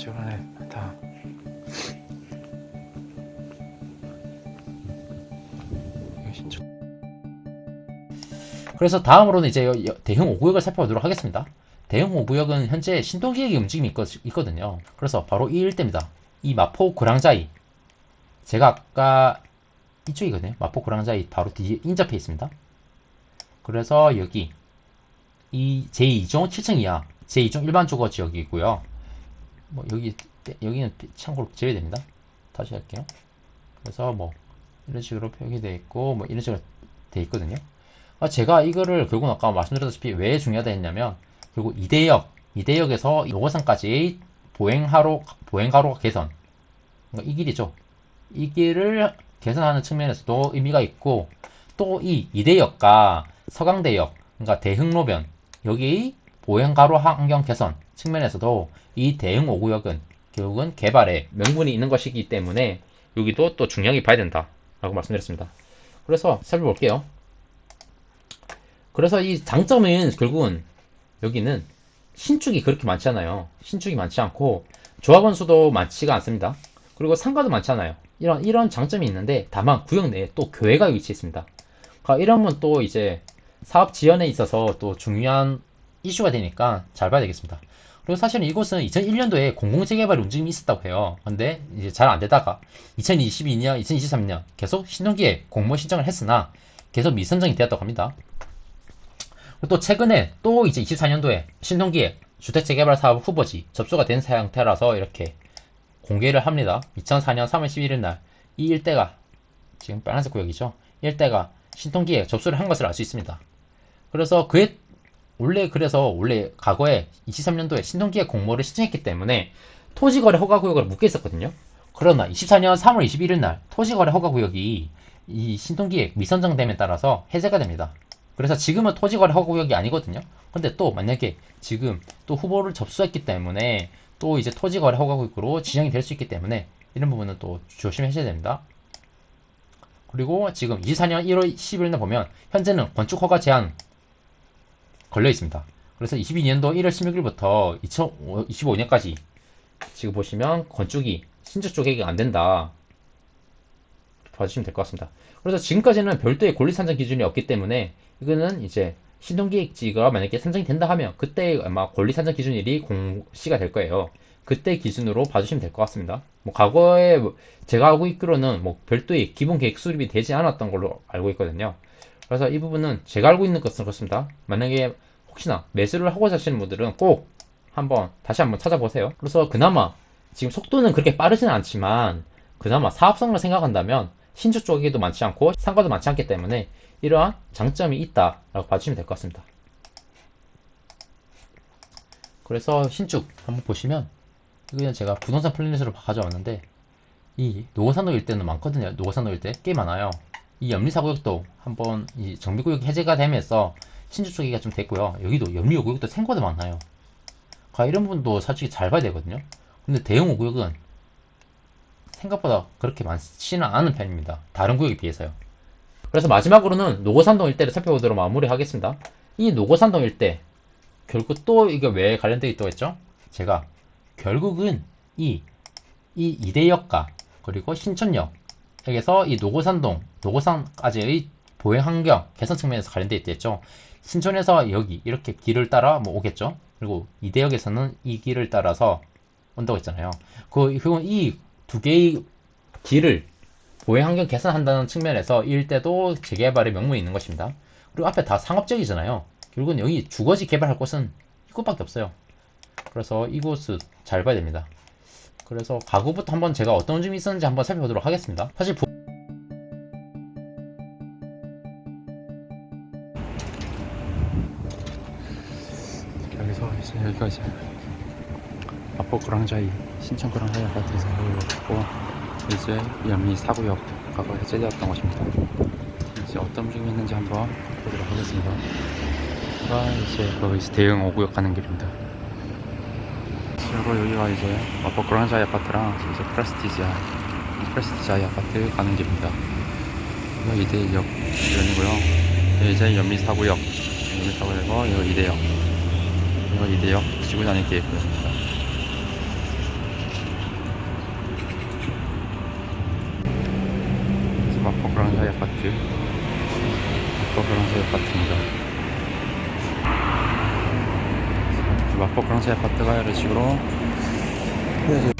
시간에 다 그래서 다음으로는 이제 대형 5구역을 살펴보도록 하겠습니다. 대형 5구역은 현재 신도기획의 움직임이 있거 든요 그래서 바로 이 일대입니다. 이 마포 고랑자이. 제가 아까 이쪽이거든요. 마포 고랑자이 바로 뒤에 인접해 있습니다. 그래서 여기 이 제2종 7층 이하, 제2종 일반 주거 지역이고요. 뭐 여기 여기는 참고로 제외 됩니다. 다시 할게요. 그래서 뭐 이런 식으로 표기되어 있고 뭐 이런 식으로 돼 있거든요. 아, 제가 이거를 결국 아까 말씀드렸다시피 왜 중요하다 했냐면 결국 이대역, 이대역에서 노고산까지 보행하로 보행가로 개선 그러니까 이 길이죠. 이 길을 개선하는 측면에서도 의미가 있고 또 이 이대역과 서강대역 그러니까 대흥로변 여기 보행가로 환경 개선 측면에서도 이 대흥 5구역은 결국은 개발에 명분이 있는 것이기 때문에 여기도 또 중요하게 봐야 된다 라고 말씀드렸습니다. 그래서 살펴볼게요. 그래서 이 장점은 결국은 여기는 신축이 그렇게 많지 않아요. 신축이 많지 않고 조합원 수도 많지가 않습니다. 그리고 상가도 많지 않아요. 이런 이런 장점이 있는데 다만 구역 내에 또 교회가 위치해 있습니다. 그러니까 이러면 또 이제 사업 지원에 있어서 또 중요한 이슈가 되니까 잘 봐야 되겠습니다. 그리고 사실은 이곳은 2001년도에 공공재 개발 움직임이 있었다고 해요. 근데 이제 잘 안 되다가 2022년, 2023년 계속 신동기에 공모 신청을 했으나 계속 미선정이 되었다고 합니다. 또 최근에 또 이제 24년도에 신동기에 주택재개발 사업 후보지 접수가 된 상태라서 이렇게 공개를 합니다. 2004년 3월 11일 날 이 일대가 지금 빨간색 구역이죠. 이 일대가 신통기에 접수를 한 것을 알 수 있습니다. 그래서 그에 원래 그래서 원래 과거에 23년도에 신통기에 공모를 신청했기 때문에 토지거래 허가구역을 묶여 있었거든요. 그러나 24년 3월 21일 날 토지거래 허가구역이 이 신통기에 미선정됨에 따라서 해제가 됩니다. 그래서 지금은 토지거래 허가구역이 아니거든요. 근데 또 만약에 지금 또 후보를 접수했기 때문에 또 이제 토지거래 허가구역으로 지정이 될 수 있기 때문에 이런 부분은 또 조심하셔야 됩니다. 그리고 지금 24년 1월 10일 날 보면 현재는 건축 허가 제한 걸려 있습니다. 그래서 22년도 1월 16일부터 2025년까지 지금 보시면 건축이 신축 쪽이 안 된다. 봐주시면 될 것 같습니다. 그래서 지금까지는 별도의 권리 산정 기준이 없기 때문에 이거는 이제 신동기획지가 만약에 산정이 된다 하면 그때 아마 권리 산정 기준일이 공시가 될 거예요. 그때 기준으로 봐주시면 될 것 같습니다. 뭐 과거에 뭐 제가 알고 있기로는 뭐 별도의 기본 계획 수립이 되지 않았던 걸로 알고 있거든요. 그래서 이 부분은 제가 알고 있는 것은 그렇습니다. 만약에 혹시나 매수를 하고자 하시는 분들은 꼭 한번 다시 한번 찾아보세요. 그래서 그나마 지금 속도는 그렇게 빠르지는 않지만 그나마 사업성을 생각한다면 신축 쪽에도 많지 않고 상가도 많지 않기 때문에 이러한 장점이 있다라고 봐주시면 될 것 같습니다. 그래서 신축 한번 보시면 이거는 제가 부동산 플래닛으로 가져왔는데 이 노고산도 일대는 많거든요. 노고산도 일대 꽤 많아요. 이 염리사구역도 한번 이 정비구역 해제가 되면서 신축 쪽이가 좀 됐고요. 여기도 염리구역도 생각보다 많아요. 가 이런 부분도 솔직히 잘 봐야 되거든요. 근데 대형 5구역은 생각보다 그렇게 많지는 않은 편입니다. 다른 구역에 비해서요. 그래서 마지막으로는 노고산동 일대를 살펴보도록 마무리하겠습니다. 이 노고산동 일대 결국 또 이게 왜 관련되어 있다고 했죠? 제가 결국은 이, 이 이대역과 그리고 신촌역 에서 이 노고산동, 노고산까지의 보행 환경 개선 측면에서 관련되어 있댔죠. 신촌에서 여기 이렇게 길을 따라 뭐 오겠죠. 그리고 이 대역에서는 이 길을 따라서 온다고 했잖아요. 그, 그건 이 두 개의 길을 보행 환경 개선한다는 측면에서 이 일대도 재개발의 명분이 있는 것입니다. 그리고 앞에 다 상업적이잖아요. 결국은 여기 주거지 개발할 곳은 이곳밖에 없어요. 그래서 이곳을 잘 봐야 됩니다. 그래서 가구부터 한번 제가 어떤 점이 있었는지 한번 살펴보도록 하겠습니다. 사실 부- 여기서 이제 여기가 이제 마포 그랑자이 신천 그랑자이 아파트에서 있고 이제 연미 사구역 과거 해제되었던 곳입니다. 이제 어떤 움직임이 있는지 한번 보도록 하겠습니다. 가 이제 그 이제 대응 5구역 가는 길입니다. 그리고 여기가 이제 마포 그란자이 아파트랑 이제 프레스티지아 프레스티지아이 아파트 가는 길입니다. 네, 여기 이대역 주변이고요. 이제 연미사구역 연미사구역이고 이거 이대역. 이거 이대역 지구 다닐 계획입니다. 마포 그란자이 아파트 마포 그란자이 아파트입니다. 마포 그랑자이 아파트가 이런 식으로 이렇게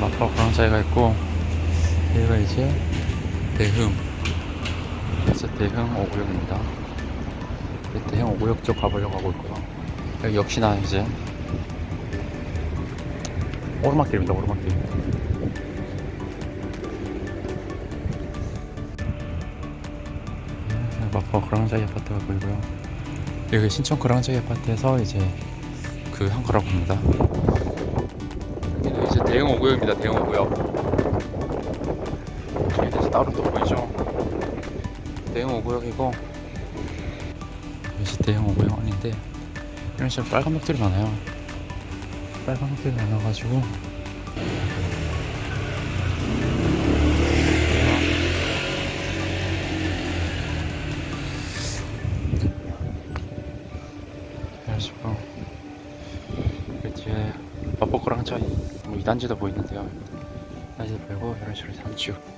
마포 그랑자이가 있고 여기가 이제 대흥 그래서 대흥 5구역입니다. 대흥 5구역 쪽 가보려고 하고 있고요. 여기 역시나 이제 오르막길입니다 오르막길. 네, 마포 그랑자이 아파트가 보이고요 여기 신촌 그랑자이 아파트에서 이제 그 한 거라고 합니다. 여기는 이제 대형 5구역입니다 대형 5구역. 저기 이제 따로 또 보이죠? 대형 5구역이고. 이제 대형 5구역 아닌데 이런 식으로 빨간 벽들이 많아요. 빨간 벽들이 많아가지고 단지도 보이는데요. 2단지도 보이고 이런 식으로 산쭉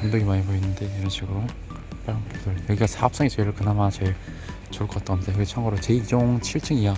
단독이 많이 보이는데 이런 식으로 빨간 불들. 여기가 사업성이 제일 그나마 제일 좋을 것 같던데. 여기 참고로 제2종 7층 이하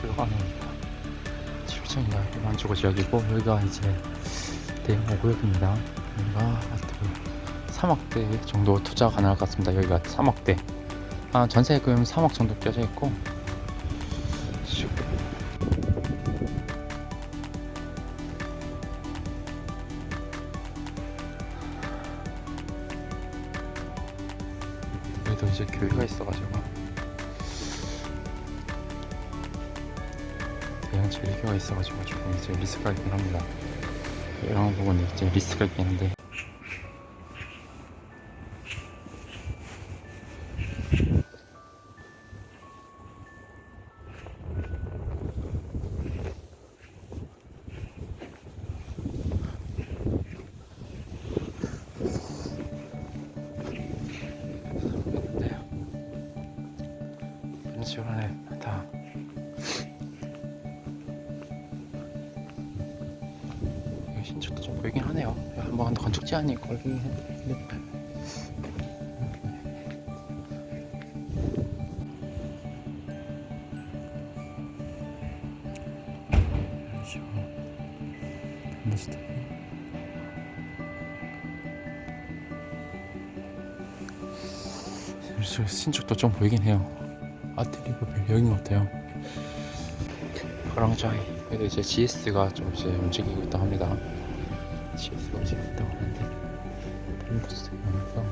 그래서 여기가 7층인가 만주고 지역이고 여기가 이제 대형 5구역입니다. 여기가 아파트 3억대 정도 투자 가능할 것 같습니다. 여기가 3억대. 아, 전세금 3억 정도 껴져 있고. 슉. 여기도 이제 교회가 있어가지고. 대형 제리교가 있어가지고 조금 이제 리스크가 있긴 합니다. 이런 부분이 이제 리스크가 있긴 한데 네, 다 신축도 좀 보이긴 하네요. 한번 건축 제한이 걸리긴 했는데. 신축도 좀 보이긴 해요. 아트리브 여긴 것 같아요. 그랑자이 그래도 이제 GS가 좀 이제 움직이고 있다 합니다. GS가 움직이고 있다고 하는데 림프스 하면서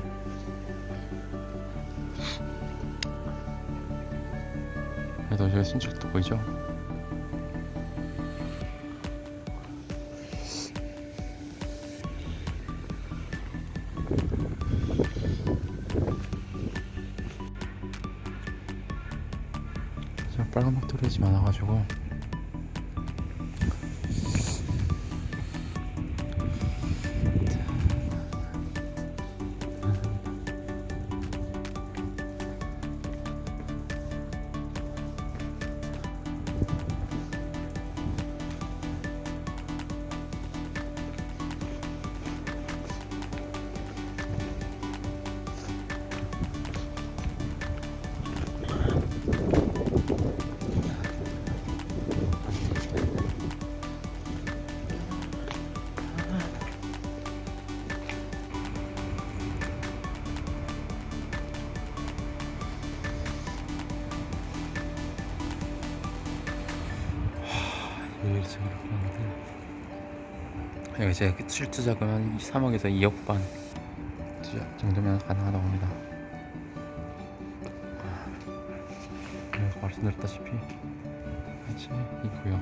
그래도 여기 신축도 보이죠? 빨간 막돌이 많아가지고 집을 지으려고 하는데. 여기 제 실투 자금 한 3억에서 2억 반 정도면 가능하다고 합니다. 아, 그래서 말씀드렸다시피 이제 이 구역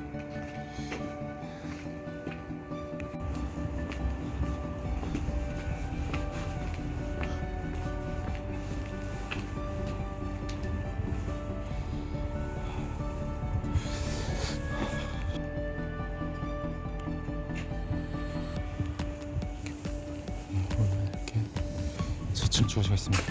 있습니다.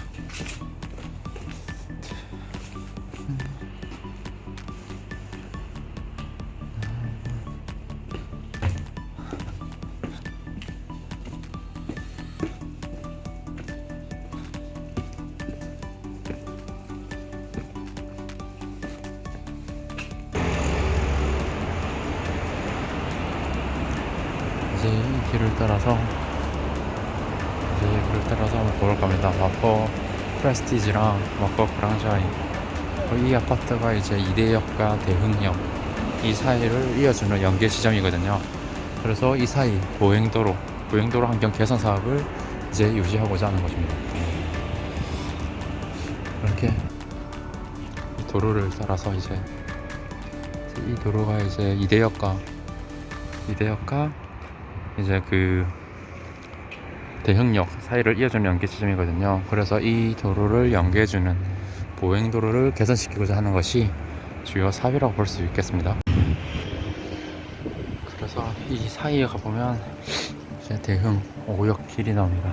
이제 이 길을 따라서 볼 겁니다. 마포 프레스티지랑 마포 그랑자이 이 아파트가 이제 이대역과 대흥역 이 사이를 이어주는 연계 지점이거든요. 그래서 이 사이 보행도로 보행도로 환경 개선 사업을 이제 유지하고자 하는 것입니다. 이렇게 이 도로를 따라서 이제 이 도로가 이제 이대역과 이대역과 이제 그 대흥역 사이를 이어주는 연계 지점이거든요. 그래서 이 도로를 연계해주는 보행도로를 개선시키고자 하는 것이 주요 사업이라고 볼 수 있겠습니다. 그래서 이 사이에 가보면 이제 대흥 5역 길이 나옵니다.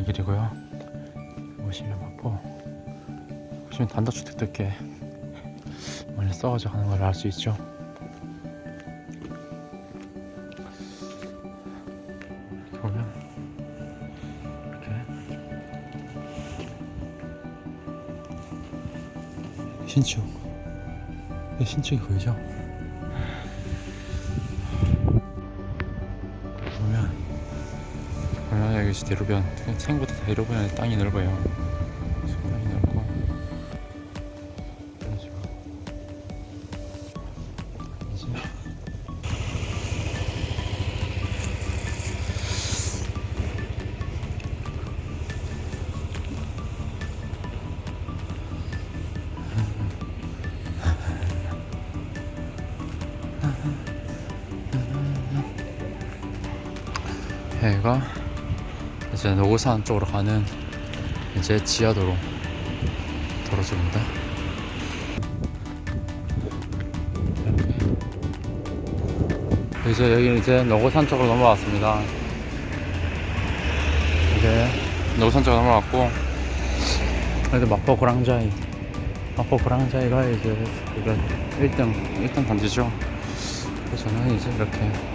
가는 길이고요. 보시면 마포 보시면 단독주택도 이렇게 많이 써가지고 하는 걸 알 수 있죠. 보면 신축 네, 신축이 보이죠? 여기 이제 대로변 생보다 대로변에 땅이 넓어요. 땅이 넓고. 이런 식으로 이제. 해가 이제 노고산 쪽으로 가는 이제 지하도로. 이렇게. 이제 여기 이제 노고산 쪽으로 넘어왔습니다. 이제 노고산 쪽으로 넘어왔고 그래도 마포 고랑자이 마포 고랑자이가 이제 이거 1등 1등 단지죠. 그래서 저는 이제 이렇게